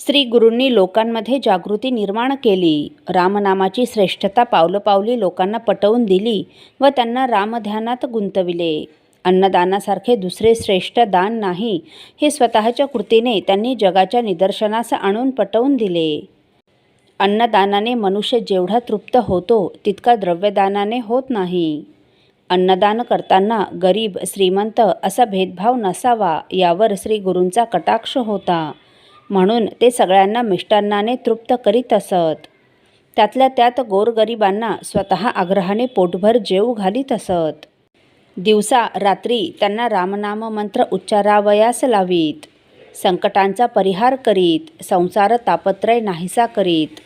श्री गुरूंनी लोकांमध्ये जागृती निर्माण केली. रामनामाची श्रेष्ठता पावलोपावली लोकांना पटवून दिली व त्यांना रामध्यानात गुंतविले. अन्नदानासारखे दुसरे श्रेष्ठ दान नाही हे स्वतःच्या कृतीने त्यांनी जगाच्या निदर्शनास आणून पटवून दिले. अन्नदानाने मनुष्य जेवढा तृप्त होतो तितका द्रव्यदानाने होत नाही. अन्नदान करताना गरीब श्रीमंत असा भेदभाव नसावा यावर श्री गुरूंचा कटाक्ष होता. म्हणून ते सगळ्यांना मिष्टान्नाने तृप्त करीत असत. त्यातल्या त्यात गोरगरिबांना स्वतः आग्रहाने पोटभर जेव घालीत असत. दिवसा रात्री त्यांना रामनाम मंत्र उच्चारावयास लावीत. संकटांचा परिहार करीत संसार तापत्रय नाहीसा करीत.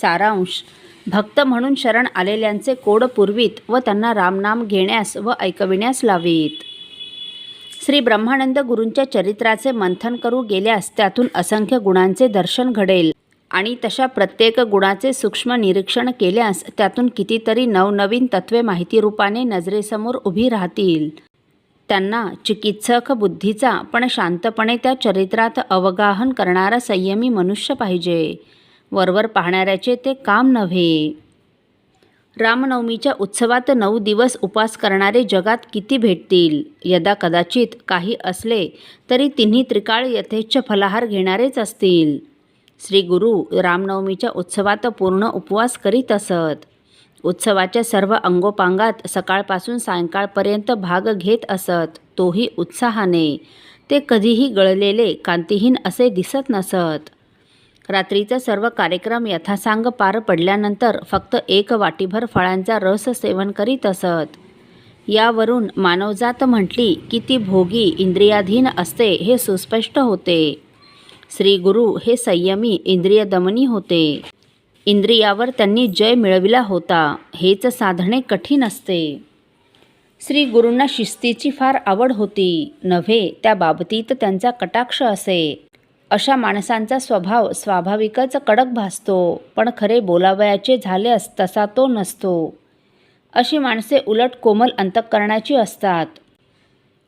सारांश भक्त म्हणून शरण आलेल्यांचे कोड पुरवीत व त्यांना रामनाम घेण्यास व ऐकविण्यास लावीत. श्री ब्रह्मानंद गुरूंच्या चरित्राचे मंथन करू गेल्यास त्यातून असंख्य गुणांचे दर्शन घडेल. आणि तशा प्रत्येक गुणाचे सूक्ष्म निरीक्षण केल्यास त्यातून कितीतरी नवनवीन तत्वे माहिती रूपाने नजरेसमोर उभी राहतील. त्यांना चिकित्सक बुद्धीचा पण शांतपणे त्या चरित्रात अवगाहन करणारा संयमी मनुष्य पाहिजे. वरवर पाहणाऱ्याचे ते काम नव्हे. रामनवमीच्या उत्सवात नऊ दिवस उपास करणारे जगात किती भेटतील? यदा कदाचित काही असले तरी तिन्ही त्रिकाळ यथेच्छ फलाहार घेणारेच असतील. श्री गुरु रामनवमीच्या उत्सवात पूर्ण उपवास करीत असत. उत्सवाच्या सर्व अंगोपांगात सकाळपासून सायंकाळपर्यंत भाग घेत असत. तोही उत्साहाने. ते कधीही गळलेले कांतिहीन असे दिसत नसत. रात्रीचा सर्व कार्यक्रम यथासांग पार पडल्यानंतर फक्त एक वाटीभर फळांचा रस सेवन करीत असत. यावरून मानवजात म्हटली की ती भोगी इंद्रियाधीन असते हे सुस्पष्ट होते. श्री गुरु हे संयमी इंद्रियदमनी होते. इंद्रियावर त्यांनी जय मिळविला होता हेच साधणे कठीण असते. श्री गुरूंना शिस्तीची फार आवड होती नव्हे त्या बाबतीत त्यांचा कटाक्ष असे. अशा माणसांचा स्वभाव स्वाभाविकच कडक भासतो पण खरे बोलावयाचे झाल्यास तसा तो नसतो. अशी माणसे उलट कोमल अंतःकरणाची असतात.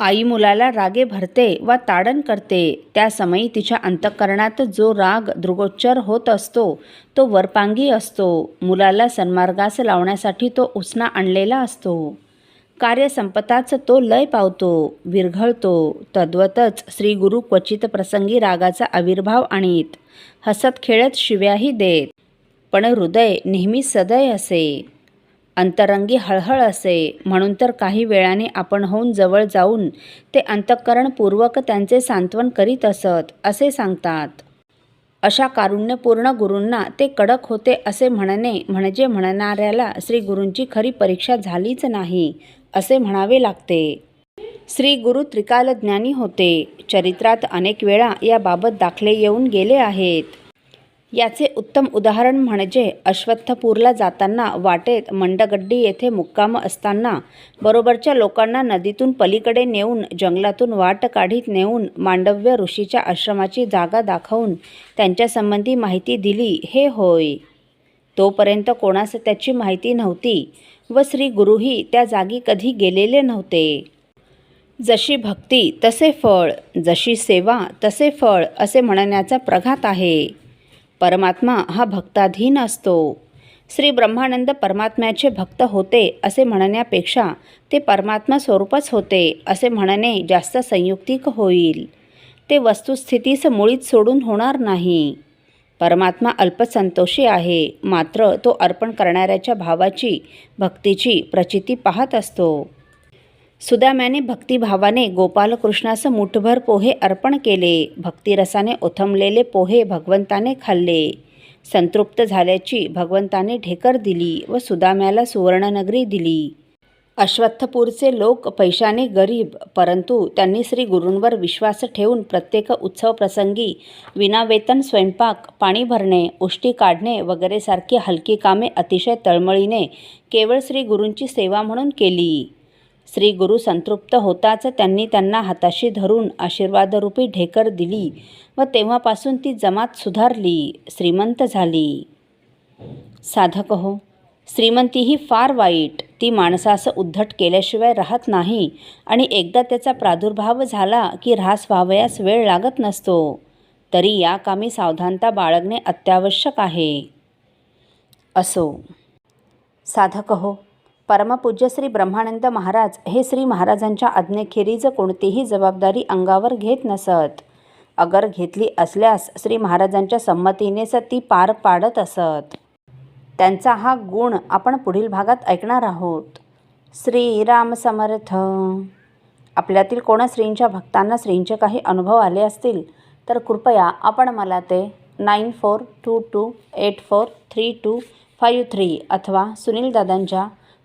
आई मुलाला रागे भरते वा ताडण करते त्या समयी तिच्या अंतःकरणात जो राग दृगोच्चर होत असतो तो वरपांगी असतो. मुलाला सन्मार्गास लावण्यासाठी तो उसना आणलेला असतो. कार्यसंपताच तो लय पावतो विरघळतो. तद्वतच श्री गुरु क्वचित प्रसंगी रागाचा आविर्भाव आणीत. हसत खेळत शिव्याही देत. पण हृदय नेहमी सदय असे. अंतरंगी हळहळ असे. म्हणून तर काही वेळाने आपण होऊन जवळ जाऊन ते अंतःकरणपूर्वक त्यांचे सांत्वन करीत असत असे सांगतात. अशा कारुण्यपूर्ण गुरूंना ते कडक होते असे म्हणणे म्हणजे म्हणणाऱ्याला श्री गुरूंची खरी परीक्षा झालीच नाही असे म्हणावे लागते. श्री गुरु त्रिकालज्ञानी होते. चरित्रात अनेक वेळा याबाबत दाखले येऊन गेले आहेत. याचे उत्तम उदाहरण म्हणजे अश्वत्थपूरला जाताना वाटेत मंडगड्डी येथे मुक्काम असताना बरोबरच्या लोकांना नदीतून पलीकडे नेऊन जंगलातून वाट काढीत नेऊन मांडव्य ऋषीच्या आश्रमाची जागा दाखवून त्यांच्यासंबंधी माहिती दिली हे होय. तोपर्यंत कोणास त्याची माहिती नव्हती व श्री गुरुही त्या जागी कधी गेलेले नव्हते. जशी भक्ती तसे फळ जशी सेवा तसे फळ असे म्हणण्याचा प्रघात आहे. परमात्मा हा भक्ताधीन असतो. श्री ब्रह्मानंद परमात्म्याचे भक्त होते असे म्हणण्यापेक्षा ते परमात्मा स्वरूपच होते असे म्हणणे जास्त संयुक्तिक होईल. ते वस्तुस्थितीस मुळीच सोडून होणार नाही. परमात्मा अल्पसंतोषी आहे मात्र तो अर्पण करणाऱ्याच्या भावाची भक्तीची प्रचिती पाहत असतो. सुदाम्याने भक्तिभावाने गोपालकृष्णास मुठभर पोहे अर्पण केले. भक्तिरसाने ओथंबलेले पोहे भगवंताने खाल्ले. संतृप्त झाल्याची भगवंताने ढेकर दिली व सुदाम्याला सुवर्णनगरी दिली. अश्वत्थपूरचे लोक पैशाने गरीब परंतु त्यांनी श्री गुरूंवर विश्वास ठेवून प्रत्येक उत्सव प्रसंगी विनावेतन स्वयंपाक पाणी भरणे उष्टी काढणे वगैरे सारखी हलकी कामे अतिशय तळमळीने केवळ श्री गुरूंची सेवा म्हणून केली. श्री गुरु संतृप्त होताच त्यांनी त्यांना हाताशी धरून आशीर्वादरूपी ढेकर दिली व तेव्हापासून ती जमात सुधारली श्रीमंत झाली. साधक हो श्रीमंती ही फार वाईट ती माणसास उद्धट केल्याशिवाय राहत नाही आणि एकदा त्याचा प्रादुर्भाव झाला की ऱ्हास व्हावयास वेळ लागत नसतो. तरी या कामी सावधानता बाळगणे अत्यावश्यक आहे. असो. साधक हो परमपूज्य श्री ब्रह्मानंद महाराज हे श्री महाराजांच्या आज्ञेखेरीज कोणतीही जबाबदारी अंगावर घेत नसत. अगर घेतली असल्यास श्री महाराजांच्या संमतीनेच ती पार पाडत असत. त्यांचा हा गुण आपण पुढील भागात ऐकणार आहोत. श्रीराम समर्थ. आपल्यातील कोणा श्रींच्या भक्तांना श्रींचे काही अनुभव आले असतील तर कृपया आपण मला ते nine four two two eight four three two five three अथवा सुनील दादांच्या